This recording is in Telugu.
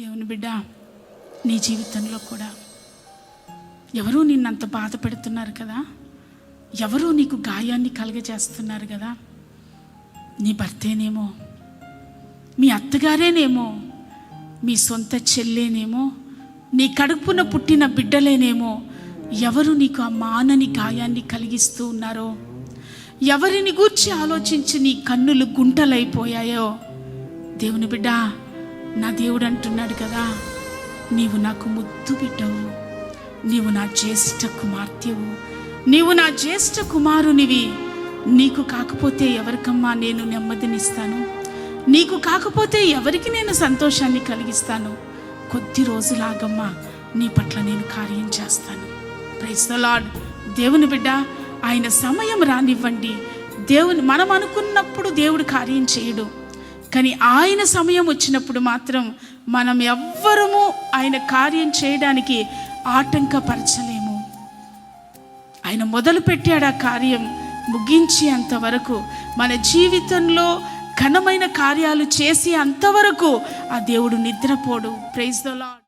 దేవుని బిడ్డ నీ జీవితంలో కూడా. ఎవరూ నిన్నంత బాధ పెడుతున్నారు కదా? ఎవరూ నీకు గాయాన్ని కలగజేస్తున్నారు కదా? నీ భర్తేనేమో మీ అత్తగారేనేమో మీ సొంత చెల్లేనేమో నీ కడుపున పుట్టిన బిడ్డలేనేమో ఎవరు నీకు ఆ మానని గాయాన్ని కలిగిస్తూ ఉన్నారో? ఎవరిని గూర్చి ఆలోచించి నీ కన్నులు గుంటలైపోయాయో? దేవుని బిడ్డ నా దేవుడు అంటున్నాడు కదా నీవు నాకు ముద్దు బిడ్డవు నీవు నా జ్యేష్ఠ కుమార్తెవు నీవు నా జ్యేష్ఠ కుమారునివి. నీకు కాకపోతే ఎవరికమ్మా నేను నెమ్మదినిస్తాను? నీకు కాకపోతే ఎవరికి నేను సంతోషాన్ని కలిగిస్తాను? కొద్ది రోజులాగమ్మా నీ పట్ల నేను కార్యం చేస్తాను. ప్రైజ్ ద లాడ్ దేవుని బిడ్డ ఆయన సమయం రానివ్వండి. దేవుని మనం అనుకున్నప్పుడు దేవుడు కార్యం చేయడు. కానీ ఆయన సమయం వచ్చినప్పుడు మాత్రం మనం ఎవ్వరము ఆయన కార్యం చేయడానికి ఆటంకపరచలేము. ఆయన మొదలు పెట్టాడు ఆ కార్యం ముగించి అంతవరకు మన జీవితంలో ఘనమైన కార్యాలు చేసి అంతవరకు ఆ దేవుడు నిద్రపోడు. Praise the lord